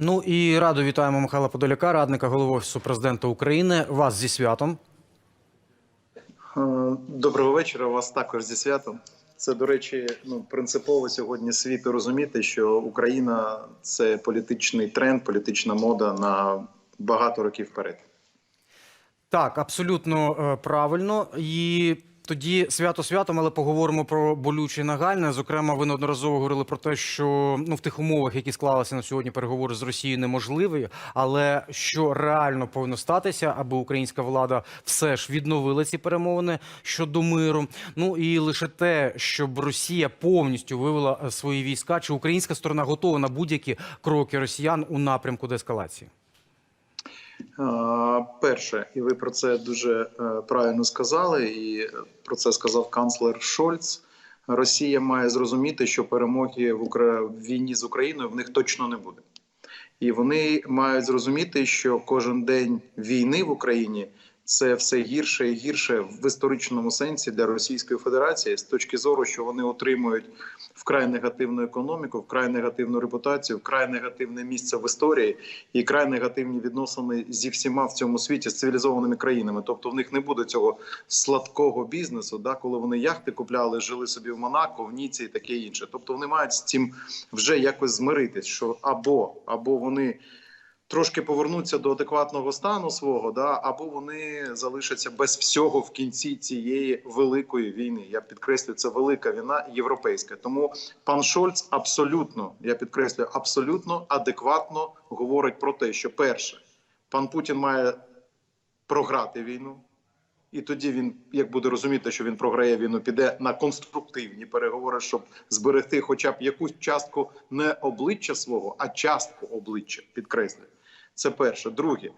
Ну і радо вітаємо Михайла Подоляка, радника голови Офісу президента України. Вас зі святом. Е, Доброго вечора. Вас також зі святом. Це, до речі, ну принципово сьогодні світу розуміти, що Україна це політичний тренд, політична мода на багато років вперед. Так, абсолютно е, правильно. І тоді свято святом, але поговоримо про болюче нагальне. Зокрема, ви неодноразово говорили про те, що ну в тих умовах, які склалися на сьогодні, переговори з Росією неможливі, але що реально повинно статися, аби українська влада все ж відновила ці перемовини щодо миру. Ну і лише те, щоб Росія повністю вивела е, свої війська, чи українська сторона готова на будь-які кроки росіян у напрямку деескалації? Перше, і ви про це дуже е, правильно сказали, і про це сказав канцлер Шольц. Росія має зрозуміти, що перемоги в Укра... війні з Україною в них точно не буде. І вони мають зрозуміти, що кожен день війни в Україні це все гірше і гірше в історичному сенсі для Російської Федерації з точки зору, що вони отримують вкрай негативну економіку, вкрай негативну репутацію, вкрай негативне місце в історії і край негативні відносини зі всіма в цьому світі з цивілізованими країнами. Тобто в них не буде цього сладкого бізнесу, да, коли вони яхти купляли, жили собі в Монако, в Ніці і таке інше. Тобто вони мають з цим вже якось змиритись, що або або вони трошки повернуться до адекватного стану свого, да, або вони залишаться без всього в кінці цієї великої війни. Я підкреслюю, це велика війна європейська. Тому пан Шольц абсолютно, я підкреслюю, абсолютно адекватно говорить про те, що перше, пан Путін має програти війну. І тоді він, як буде розуміти, що він програє війну, піде на конструктивні переговори, щоб зберегти хоча б якусь частку не обличчя свого, а частку обличчя. Підкреслюю. Це перше. Друге,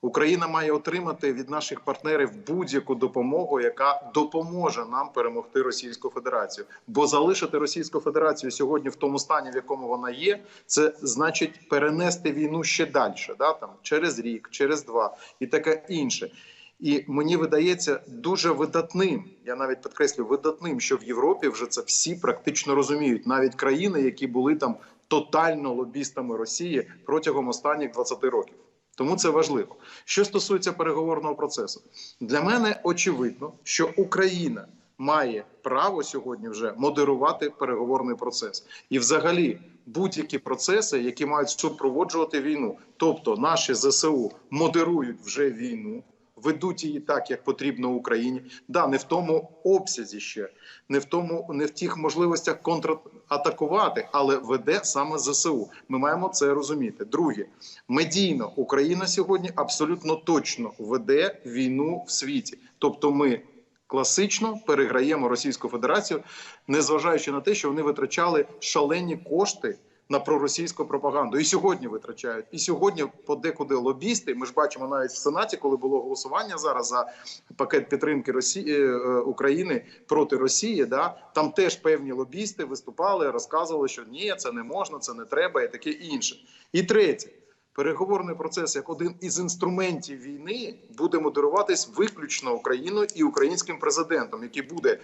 Україна має отримати від наших партнерів будь-яку допомогу, яка допоможе нам перемогти Російську Федерацію. Бо залишити Російську Федерацію сьогодні в тому стані, в якому вона є, це значить перенести війну ще далі, да там через рік, через два і таке інше. І мені видається дуже видатним. Я навіть підкреслю видатним, що в Європі вже це всі практично розуміють, навіть країни, які були там тотально лобістами Росії протягом останніх 20 років. Тому це важливо. Що стосується переговорного процесу, для мене очевидно, що Україна має право сьогодні вже модерувати переговорний процес і, взагалі, будь-які процеси, які мають супроводжувати війну, тобто наші ЗСУ модерують вже війну. Ведуть її так, як потрібно Україні. Да, не в тому обсязі ще, не в тому, не в тих можливостях контратакувати, але веде саме ЗСУ. Ми маємо це розуміти. Друге, медійно Україна сьогодні абсолютно точно веде війну в світі. Тобто, ми класично переграємо Російську Федерацію, незважаючи на те, що вони витрачали шалені кошти на проросійську пропаганду і сьогодні витрачають. І сьогодні подекуди лобісти. Ми ж бачимо навіть в Сенаті, коли було голосування зараз за пакет підтримки Росії е, України проти Росії. Да там теж певні лобісти виступали, розказували, що ні, це не можна, це не треба, і таке інше. І третє. Переговорний процес як один із інструментів війни буде модеруватись виключно Україною і українським президентом, який буде е,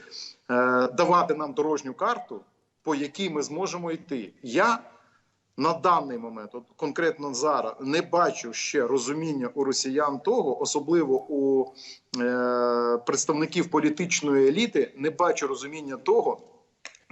давати нам дорожню карту, по якій ми зможемо йти. Я на даний момент, от конкретно зараз, не бачу ще розуміння у росіян того, особливо у е, представників політичної еліти, не бачу розуміння того.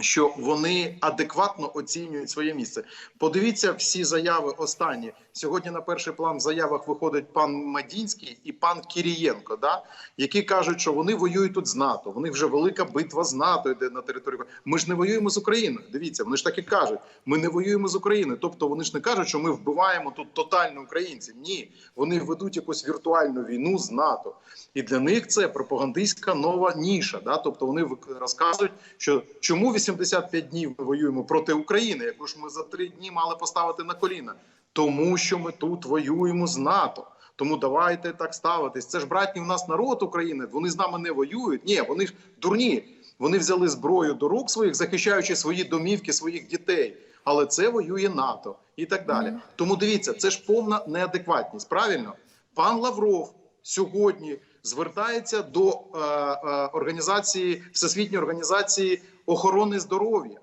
Що вони адекватно оцінюють своє місце. Подивіться всі заяви останні сьогодні. На перший план в заявах виходить пан Мадінський і пан Кірієнко, да які кажуть, що вони воюють тут з НАТО. Них вже велика битва з НАТО йде на території. Ми ж не воюємо з Україною. Дивіться, вони ж так і кажуть. Ми не воюємо з Україною. Тобто вони ж не кажуть, що ми вбиваємо тут тотально українців. Ні, вони ведуть якусь віртуальну війну з НАТО, і для них це пропагандистська нова ніша. Да? Тобто вони розказують, що чому 85 днів ми воюємо проти України, яку ж ми за три дні мали поставити на коліна, тому що ми тут воюємо з НАТО. Тому давайте так ставитись. Це ж братній в нас народ України. Вони з нами не воюють. Ні, вони ж дурні. Вони взяли зброю до рук своїх, захищаючи свої домівки, своїх дітей. Але це воює НАТО і так далі. Тому дивіться, це ж повна неадекватність. Правильно, пан Лавров сьогодні звертається до е, е, організації Всесвітньої організації охорони здоров'я.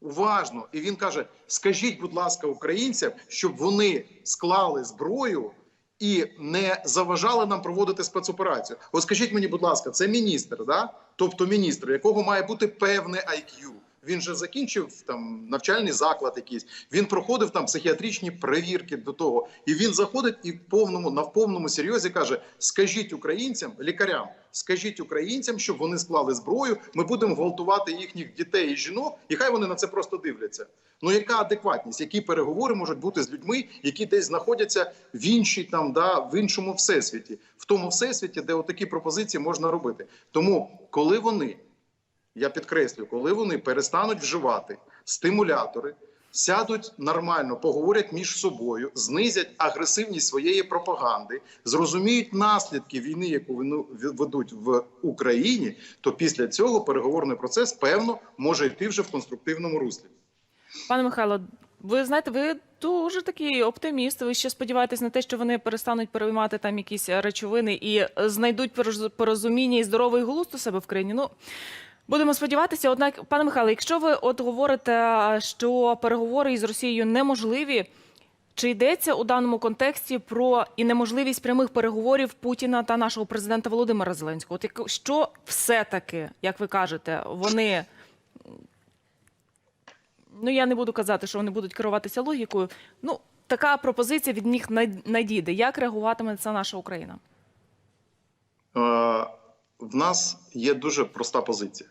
уважно. І він каже: скажіть, будь ласка, українцям, щоб вони склали зброю і не заважали нам проводити спецоперацію. От скажіть мені, будь ласка, це міністр, да? тобто міністр, якого має бути певне IQ. Він же закінчив там навчальний заклад якийсь. Він проходив там психіатричні перевірки до того. І він заходить і в повному на повному серйозі каже: скажіть українцям, лікарям, скажіть українцям, щоб вони склали зброю. Ми будемо гвалтувати їхніх дітей і жінок, і хай вони на це просто дивляться. Ну яка адекватність? Які переговори можуть бути з людьми, які десь знаходяться в іншій там, да в іншому всесвіті, в тому всесвіті, де отакі пропозиції можна робити. Тому, коли вони я підкреслю, коли вони перестануть вживати стимулятори, сядуть нормально, поговорять між собою, знизять агресивність своєї пропаганди, зрозуміють наслідки війни, яку вони ведуть в Україні, то після цього переговорний процес певно може йти вже в конструктивному руслі. Пане Михайло, ви знаєте, ви дуже такий оптиміст. Ви ще сподіваєтесь на те, що вони перестануть переймати там якісь речовини і знайдуть порозуміння і здоровий глузд у себе в країні. Ну будемо сподіватися. Однак, пане Михайло, якщо ви от говорите, що переговори із Росією неможливі. Чи йдеться у даному контексті про і неможливість прямих переговорів Путіна та нашого президента Володимира Зеленського? От що все-таки, як ви кажете, вони ну я не буду казати, що вони будуть керуватися логікою. Ну, така пропозиція від них надійде. Як реагуватиме це наша Україна? Е, в нас є дуже проста позиція.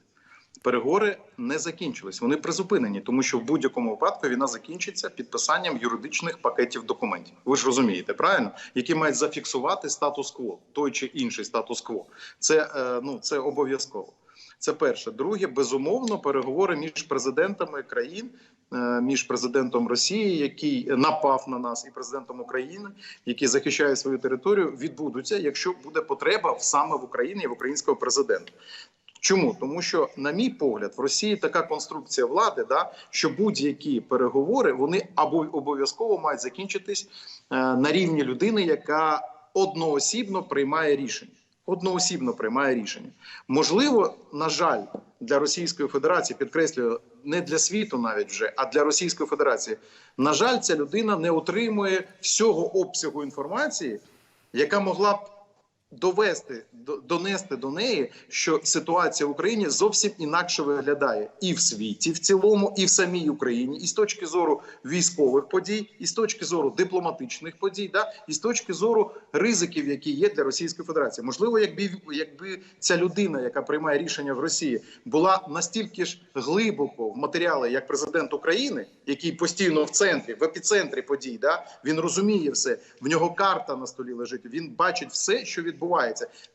Переговори не закінчились, вони призупинені, тому що в будь-якому випадку війна закінчиться підписанням юридичних пакетів документів. Ви ж розумієте, правильно? Які мають зафіксувати статус-кво, той чи інший статус-кво. Це е, ну це обов'язково. Це перше. Друге, безумовно, переговори між президентами країн, е, між президентом Росії, який напав на нас, і президентом України, який захищає свою територію, відбудуться, якщо буде потреба саме в Україні і в українського президента. Чому? Тому що, на мій погляд, в Росії така конструкція влади, да, що будь-які переговори вони або обов'язково мають закінчитись е, на рівні людини, яка одноосібно приймає рішення. Одноосібно приймає рішення. Можливо, на жаль, для Російської Федерації підкреслюю, не для світу навіть вже, а для Російської Федерації. На жаль, ця людина не отримує всього обсягу інформації, яка могла б довести до- донести до неї, що ситуація в Україні зовсім інакше виглядає і в світі в цілому, і в самій Україні, і з точки зору військових подій, і з точки зору дипломатичних подій, да, і з точки зору ризиків, які є для Російської Федерації. Можливо, якби якби ця людина, яка приймає рішення в Росії, була настільки ж глибоко в матеріали, як президент України, який постійно в центрі, в епіцентрі подій, да, він розуміє все. В нього карта на столі лежить. Він бачить все, що відбувається.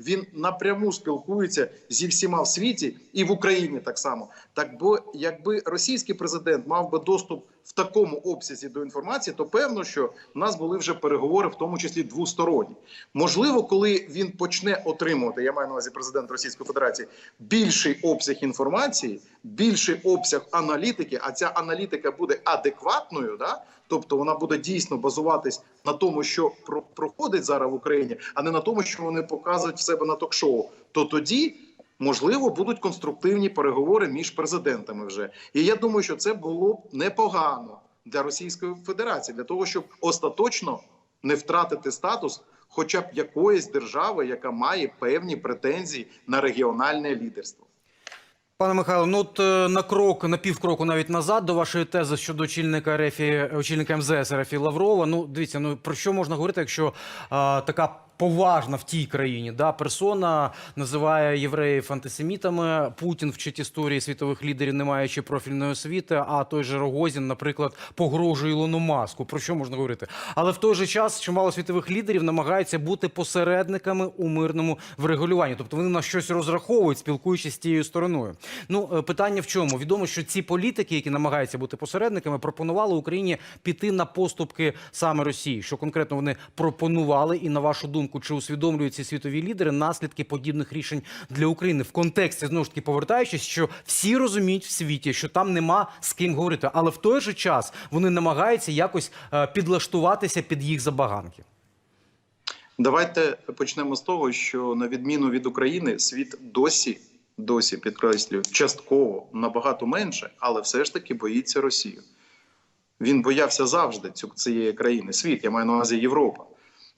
Він напряму спілкується зі всіма в світі і в Україні так само. Так бо якби російський президент мав би доступ в такому обсязі до інформації, то певно, що в нас були вже переговори, в тому числі двосторонні. Можливо, коли він почне отримувати, я маю на увазі президент Російської Федерації, більший обсяг інформації, більший обсяг аналітики, а ця аналітика буде адекватною, да? тобто вона буде дійсно базуватись на тому, що про- проходить зараз в Україні, а не на тому, що вони показують в себе на ток-шоу, то тоді. Можливо, будуть конструктивні переговори між президентами вже, і я думаю, що це було б непогано для Російської Федерації, для того, щоб остаточно не втратити статус, хоча б якоїсь держави, яка має певні претензії на регіональне лідерство. Пане Михайло, ну от е, на крок, на півкроку навіть назад до вашої тези щодо очільника РФ, очільника МЗС РФ Лаврова. Ну, дивіться, ну про що можна говорити, якщо а, така поважна в тій країні да, персона називає євреїв антисемітами. Путін вчить історії світових лідерів, не маючи профільної освіти. А той же Рогозін, наприклад, погрожує Ілону Маску. Про що можна говорити? Але в той же час чимало світових лідерів намагаються бути посередниками у мирному врегулюванні. Тобто вони на щось розраховують, спілкуючись з тією стороною. Ну е, питання в чому? Відомо, що ці політики, які намагаються бути посередниками, пропонували Україні піти на поступки саме Росії. Що конкретно вони пропонували, і на вашу думку, чи усвідомлюють ці світові лідери наслідки подібних рішень для України в контексті знову ж таки повертаючись, що всі розуміють в світі, що там нема з ким говорити, але в той же час вони намагаються якось е, підлаштуватися під їх забаганки. Давайте почнемо з того, що на відміну від України, світ досі досі підкреслюю, частково набагато менше, але все ж таки боїться Росію. Він боявся завжди цю- цієї країни. Світ, я маю на увазі Європа.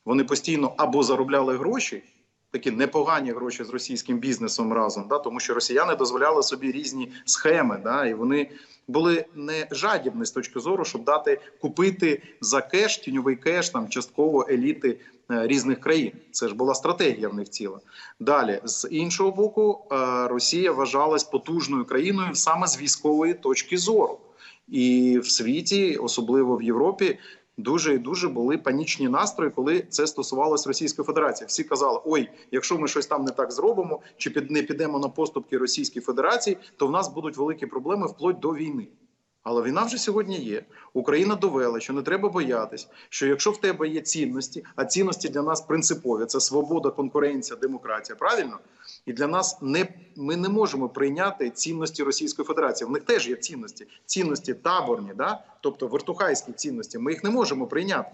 Вони постійно або заробляли гроші, такі непогані гроші з російським бізнесом разом, да, тому що росіяни дозволяли собі різні схеми, да, і вони були не жадібні з точки зору, щоб дати купити за кеш, тіньовий кеш, там частково еліти е, різних країн. Це ж була стратегія в них ціла. Далі, з іншого боку, е, Росія вважалась потужною країною саме з військової точки зору. І в світі, особливо в Європі, дуже і дуже були панічні настрої, коли це стосувалось Російської Федерації. Всі казали: ой, якщо ми щось там не так зробимо, чи під не підемо на поступки Російській Федерації, то в нас будуть великі проблеми вплоть до війни. Але війна вже сьогодні є. Україна довела, що не треба боятись, що якщо в тебе є цінності, а цінності для нас принципові це свобода, конкуренція, демократія. Правильно? І для нас не ми не можемо прийняти цінності Російської Федерації. В них теж є цінності, цінності таборні, да? тобто вертухайські цінності. Ми їх не можемо прийняти.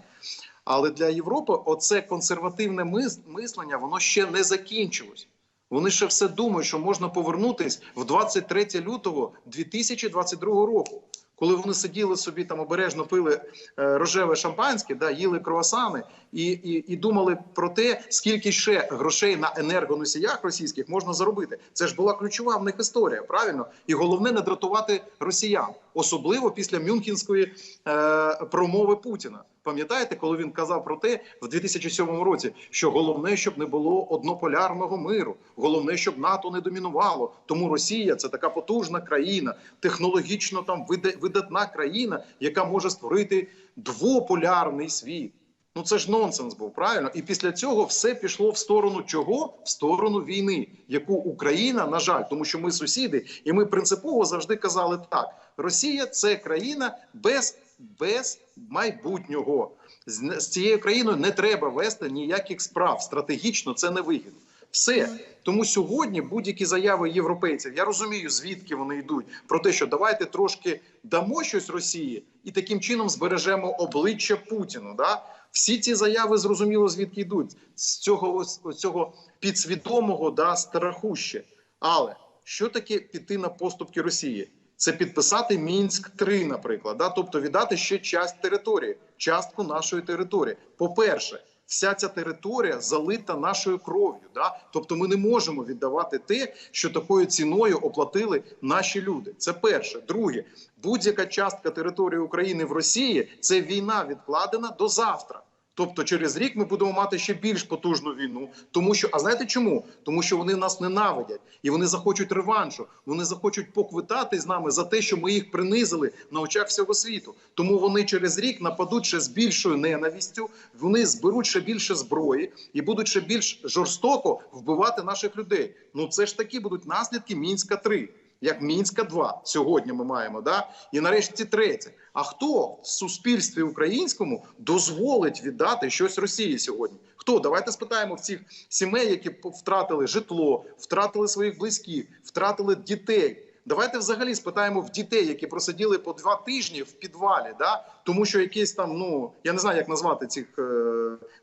Але для Європи оце консервативне мис- мислення, воно ще не закінчилось. Вони ще все думають, що можна повернутись в 23 лютого 2022 року, коли вони сиділи собі там обережно пили е, рожеве шампанське, да, їли круасани і, і, і думали про те, скільки ще грошей на енергоносіях російських можна заробити. Це ж була ключова в них історія, правильно? І головне не дратувати росіян, особливо після Мюнхенської е, промови Путіна. Пам'ятаєте, коли він казав про те в 2007 році, що головне, щоб не було однополярного миру, головне, щоб НАТО не домінувало. Тому Росія це така потужна країна, технологічно там вида- видатна країна, яка може створити двополярний світ. Ну це ж нонсенс був, правильно? І після цього все пішло в сторону чого? В сторону війни, яку Україна, на жаль, тому що ми сусіди, і ми принципово завжди казали так: Росія це країна без, без майбутнього. З, з цією країною не треба вести ніяких справ. Стратегічно це не вигідно. Все тому сьогодні будь-які заяви європейців, я розумію, звідки вони йдуть, про те, що давайте трошки дамо щось Росії, і таким чином збережемо обличчя Путіну. Да? Всі ці заяви зрозуміло звідки йдуть з цього ось- ось цього підсвідомого да страху ще. Але що таке піти на поступки Росії? Це підписати Мінськ 3 наприклад, да? тобто віддати ще часть території, частку нашої території. По-перше, вся ця територія залита нашою кров'ю. Да? Тобто ми не можемо віддавати те, що такою ціною оплатили наші люди. Це перше. Друге, будь-яка частка території України в Росії це війна відкладена до завтра. Тобто через рік ми будемо мати ще більш потужну війну, тому що а знаєте чому? Тому що вони нас ненавидять і вони захочуть реваншу. Вони захочуть поквитати з нами за те, що ми їх принизили на очах всього світу. Тому вони через рік нападуть ще з більшою ненавістю. Вони зберуть ще більше зброї і будуть ще більш жорстоко вбивати наших людей. Ну це ж такі будуть наслідки мінська 3 як Мінська 2 сьогодні ми маємо, да і нарешті третє. А хто в суспільстві українському дозволить віддати щось Росії сьогодні? Хто? Давайте спитаємо в цих сімей, які втратили житло, втратили своїх близьких, втратили дітей. Давайте взагалі спитаємо в дітей, які просиділи по два тижні в підвалі, да тому що якісь там, ну я не знаю, як назвати цих е,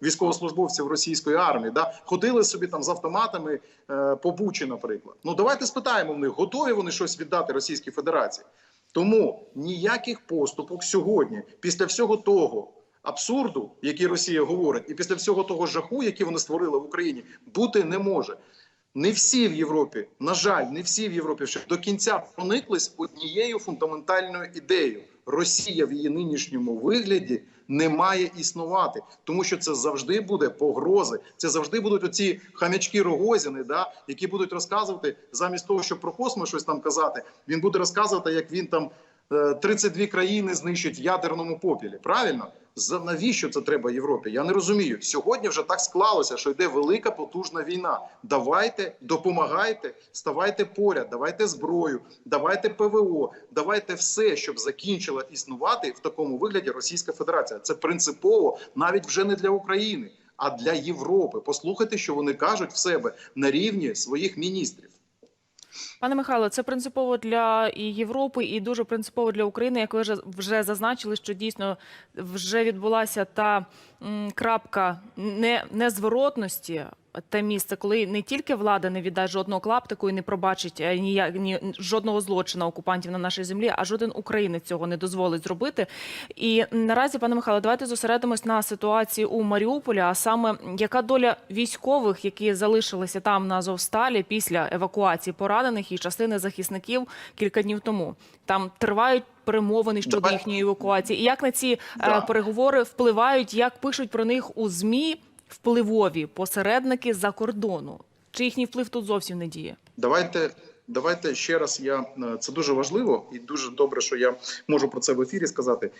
військовослужбовців російської армії, да ходили собі там з автоматами е, по Бучі, наприклад. Ну давайте спитаємо в них, готові вони щось віддати Російській Федерації. Тому ніяких поступок сьогодні, після всього того абсурду, який Росія говорить, і після всього того жаху, який вони створили в Україні, бути не може. Не всі в Європі, на жаль, не всі в Європі ще до кінця прониклись однією фундаментальною ідеєю: Росія в її нинішньому вигляді не має існувати, тому що це завжди буде погрози. Це завжди будуть оці хам'ячки Рогозіни, да, які будуть розказувати замість того, щоб про космос щось там казати. Він буде розказувати, як він там 32 країни знищить в ядерному попілі. Правильно? За навіщо це треба Європі? Я не розумію. Сьогодні вже так склалося, що йде велика потужна війна. Давайте допомагайте, ставайте поряд, давайте зброю, давайте ПВО, давайте все, щоб закінчила існувати в такому вигляді Російська Федерація. Це принципово навіть вже не для України, а для Європи. Послухайте, що вони кажуть в себе на рівні своїх міністрів. Пане Михайло, це принципово для і Європи, і дуже принципово для України. Як ви вже- зазначили, що дійсно вже відбулася та крапка не, незворотності, те місце, коли не тільки влада не віддасть жодного клаптику і не пробачить е, ніяк ні жодного злочину окупантів на нашій землі, а жоден українець цього не дозволить зробити. І наразі, пане Михайло, давайте зосередимось на ситуації у Маріуполі. А саме яка доля військових, які залишилися там на Азовсталі після евакуації поранених і частини захисників кілька днів тому. Там тривають перемовини щодо Давай. їхньої евакуації. І як на ці Да. е, переговори впливають, як пишуть про них у змі впливові посередники за кордону? Чи їхній вплив тут зовсім не діє? Давайте. Давайте ще раз. Я е, це дуже важливо і дуже добре, що я можу про це в ефірі сказати.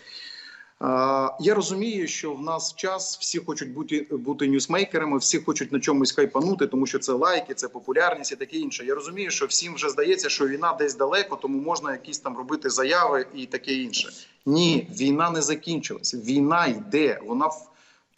Я розумію, що в нас час всі хочуть бути бути ньюсмейкерами, всі хочуть на чомусь хайпанути, тому що це лайки, це популярність і таке інше. Я розумію, що всім вже здається, що війна десь далеко, тому можна якісь там робити заяви і таке інше. Ні, війна не закінчилась. Війна йде. Вона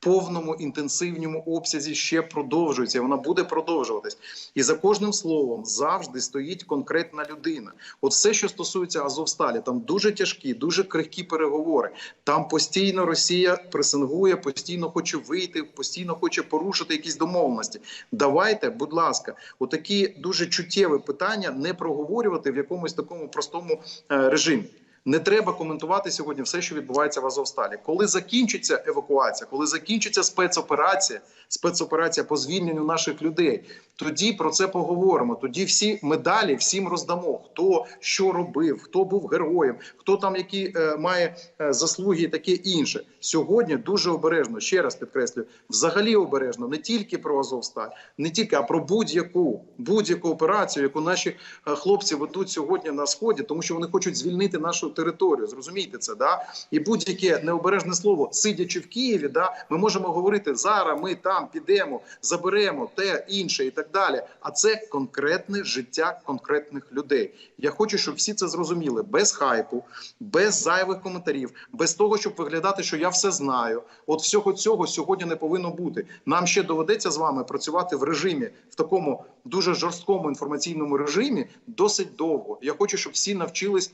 повному інтенсивному обсязі ще продовжується. Вона буде продовжуватись. І за кожним словом завжди стоїть конкретна людина. От все, що стосується Азовсталі, там дуже тяжкі, дуже крихкі переговори. Там постійно Росія пресингує, постійно хоче вийти, постійно хоче порушити якісь домовленості. Давайте, будь ласка, отакі дуже чуттєві питання не проговорювати в якомусь такому простому е, режимі. Не треба коментувати сьогодні все, що відбувається в Азовсталі. Коли закінчиться евакуація, коли закінчиться спецоперація, спецоперація по звільненню наших людей, тоді про це поговоримо. Тоді всі медалі всім роздамо. Хто що робив, хто був героєм, хто там які е, має е, заслуги і таке інше. Сьогодні дуже обережно. Ще раз підкреслюю, взагалі обережно не тільки про Азовсталь, не тільки а про будь-яку будь-яку операцію, яку наші е, хлопці ведуть сьогодні на сході, тому що вони хочуть звільнити нашу територію. Зрозумійте це, да і будь-яке необережне слово, сидячи в Києві, да ми можемо говорити зараз. Ми там підемо, заберемо те інше і так далі. А це конкретне життя конкретних людей. Я хочу, щоб всі це зрозуміли без хайпу, без зайвих коментарів, без того, щоб виглядати, що я все знаю. От всього цього сьогодні не повинно бути. Нам ще доведеться з вами працювати в режимі в такому дуже жорсткому інформаційному режимі досить довго. Я хочу, щоб всі навчились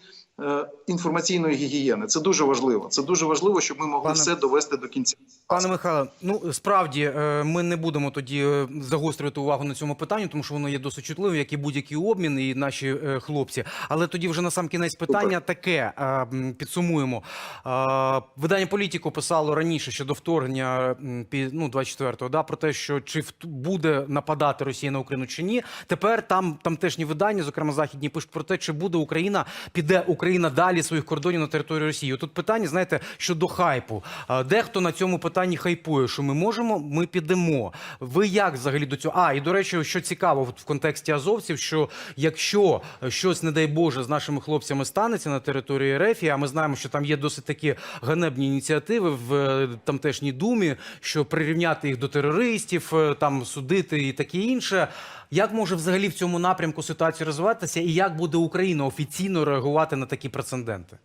інформаційної гігієни. Це дуже важливо. Це дуже важливо, щоб ми могли Пане- все довести до кінця. Пане Михайло, ну справді е, ми не будемо тоді е, загострювати увагу на цьому питанні, тому що воно є досить чутливим, як і будь-який обмін, і наші е, хлопці. Але тоді вже на сам кінець питання таке е, підсумуємо. Е, Видання політику писало раніше щодо вторгнення м, пі- ну, 24-го, да, про те, що чи буде нападати Росія на Україну чи ні. Тепер там тамтешні видання, зокрема західні, пишуть про те, чи буде Україна, піде Україна далі своїх кордонів на територію Росії. Тут питання, знаєте, щодо хайпу. Дехто на цьому питанні хайпує, що ми можемо, ми підемо. Ви як взагалі до цього? А і до речі, що цікаво в контексті азовців, що якщо щось, не дай Боже, з нашими хлопцями станеться на території РФ, а ми знаємо, що там є досить такі ганебні ініціативи в е, тамтешній думі, що прирівняти їх до терористів, е, там судити і таке інше. Як може взагалі в цьому напрямку ситуація розвиватися, і як буде Україна офіційно реагувати на такі прецеденти?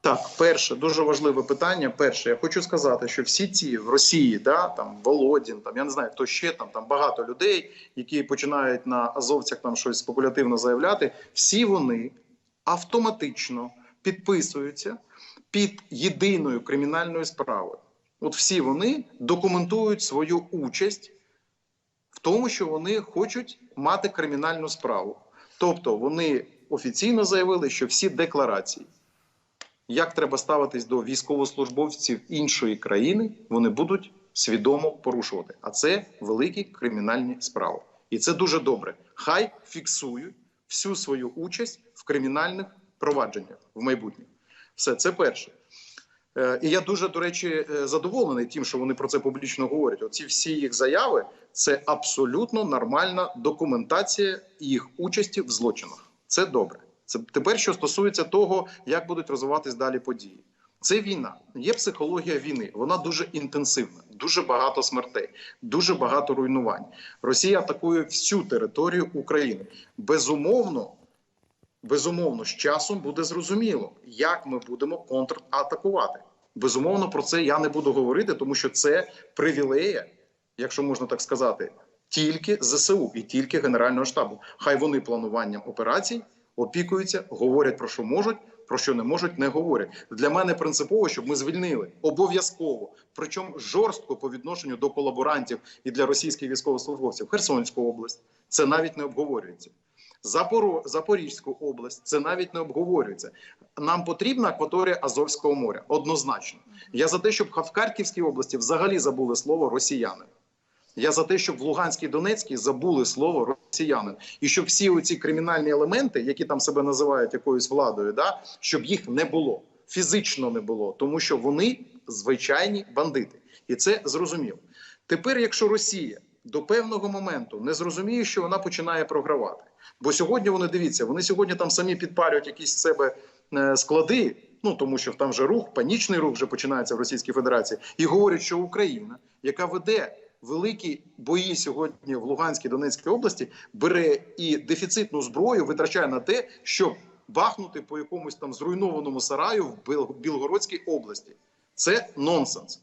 Так, перше дуже важливе питання. Перше, я хочу сказати, що всі ці в Росії, да там Володін, там я не знаю, хто ще там, там багато людей, які починають на азовцях там щось спекулятивно заявляти. Всі вони автоматично підписуються під єдиною кримінальною справою. От всі вони документують свою участь в тому, що вони хочуть мати кримінальну справу. Тобто вони офіційно заявили, що всі декларації як треба ставитись до військовослужбовців іншої країни, вони будуть свідомо порушувати. А це великі кримінальні справи. І це дуже добре. Хай фіксують всю свою участь в кримінальних провадженнях в майбутньому. Все це перше. Е, І я дуже, до речі, е, задоволений тим, що вони про це публічно говорять. Оці всі їх заяви це абсолютно нормальна документація їх участі в злочинах. Це добре. Це тепер, що стосується того, як будуть розвиватись далі події. Це війна, є психологія війни. Вона дуже інтенсивна, дуже багато смертей, дуже багато руйнувань. Росія атакує всю територію України. Безумовно, безумовно, з часом буде зрозуміло, як ми будемо контратакувати. Безумовно, про це я не буду говорити, тому що це привілея, якщо можна так сказати, тільки ЗСУ і тільки Генерального штабу. Хай вони плануванням операцій опікуються, говорять про що можуть, про що не можуть, не говорять. Для мене принципово, щоб ми звільнили обов'язково, причому жорстко по відношенню до колаборантів і для російських військовослужбовців Херсонську область. Це навіть не обговорюється. Запоро... Запорізьку область це навіть не обговорюється. Нам потрібна акваторія Азовського моря однозначно. Я за те, щоб в Харківській області взагалі забули слово росіяни. Я за те, щоб в Луганській Донецькій забули слово росіянин, і щоб всі оці кримінальні елементи, які там себе називають якоюсь владою, да щоб їх не було фізично не було, тому що вони звичайні бандити, і це зрозуміло. Тепер, якщо Росія до певного моменту не зрозуміє, що вона починає програвати, бо сьогодні вони дивіться, вони сьогодні там самі підпалюють якісь себе е, склади. Ну тому що там вже рух, панічний рух вже починається в Російській Федерації, і говорять, що Україна, яка веде великі бої сьогодні в Луганській Донецькій області, бере і дефіцитну зброю витрачає на те, щоб бахнути по якомусь там зруйнованому сараю в Біл- Білгородській області. Це нонсенс.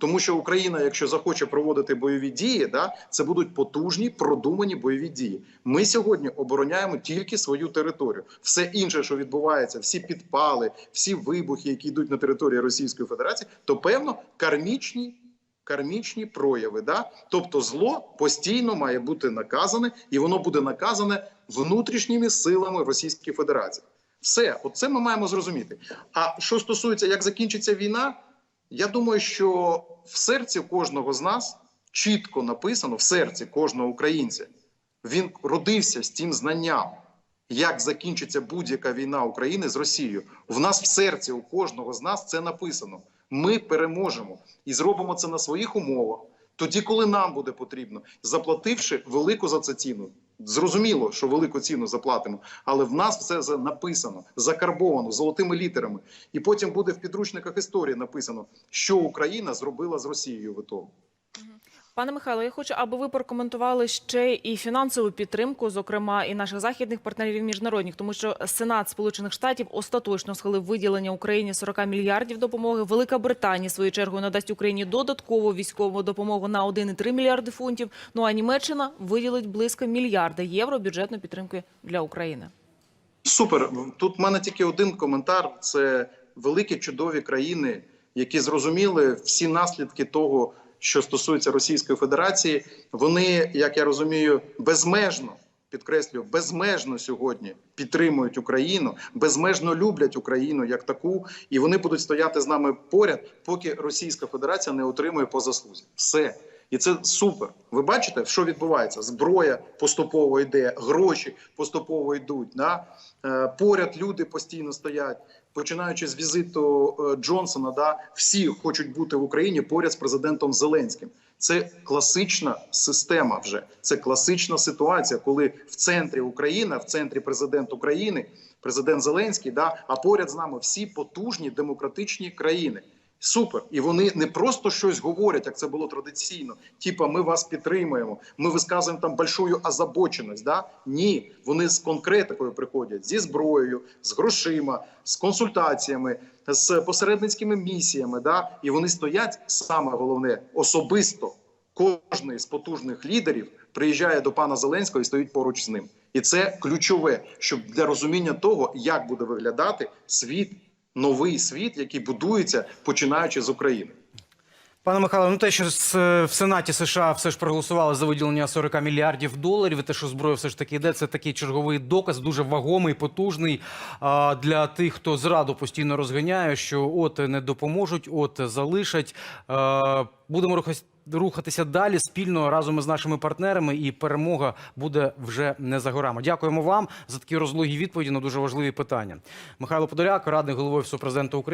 Тому що Україна, якщо захоче проводити бойові дії, да, це будуть потужні, продумані бойові дії. Ми сьогодні обороняємо тільки свою територію. Все інше, що відбувається, всі підпали, всі вибухи, які йдуть на території Російської Федерації, то певно кармічні. Кармічні прояви, да? тобто зло постійно має бути наказане, і воно буде наказане внутрішніми силами Російської Федерації. Все, оце ми маємо зрозуміти. А що стосується, як закінчиться війна, я думаю, що в серці кожного з нас чітко написано в серці кожного українця. Він родився з тим знанням, як закінчиться будь-яка війна України з Росією. В нас в серці у кожного з нас це написано. Ми переможемо і зробимо це на своїх умовах, тоді, коли нам буде потрібно, заплативши велику за це ціну. Зрозуміло, що велику ціну заплатимо, але в нас все написано, закарбовано золотими літерами. І потім буде в підручниках історії написано, що Україна зробила з Росією в ітогу. Пане Михайло, я хочу, аби ви прокоментували ще і фінансову підтримку, зокрема і наших західних партнерів міжнародних, тому що Сенат Сполучених Штатів остаточно схилив виділення Україні 40 мільярдів допомоги. Велика Британія своєю чергою надасть Україні додаткову військову допомогу на 1,3 мільярди фунтів. Ну а Німеччина виділить близько мільярда євро бюджетної підтримки для України. Супер. Тут в мене тільки один коментар: це великі чудові країни, які зрозуміли всі наслідки того, що стосується Російської Федерації. Вони, як я розумію, безмежно. Підкреслюю, безмежно сьогодні підтримують Україну, безмежно люблять Україну як таку, і вони будуть стояти з нами поряд, поки Російська Федерація не отримує по заслузі. Все. І це супер. Ви бачите, що відбувається? Зброя поступово йде, гроші поступово йдуть. Да? Е, поряд люди постійно стоять. Починаючи з візиту е, Джонсона, да, всі хочуть бути в Україні поряд з президентом Зеленським. Це класична система. Вже це класична ситуація, коли в центрі Україна, в центрі президент України, президент Зеленський, да, а поряд з нами всі потужні демократичні країни. Супер, і вони не просто щось говорять, як це було традиційно. Типа, ми вас підтримуємо, ми висказуємо там большую озабоченість. Да? Ні, вони з конкретикою приходять зі зброєю, з грошима, з консультаціями, з посередницькими місіями. Да? І вони стоять саме головне особисто. Кожний з потужних лідерів приїжджає до пана Зеленського і стоїть поруч з ним. І це ключове, щоб для розуміння того, як буде виглядати світ, новий світ, який будується починаючи з України. Пане Михайло, ну те, що в Сенаті США все ж проголосували за виділення 40 мільярдів доларів, те, що зброя все ж таки йде, це такий черговий доказ, дуже вагомий, потужний для тих, хто зраду постійно розганяє, що от не допоможуть, от залишать. Будемо. Рухатися далі спільно разом із нашими партнерами, і перемога буде вже не за горами. Дякуємо вам за такі розлогі відповіді на дуже важливі питання. Михайло Подоляк, радник голови Офісу президента України.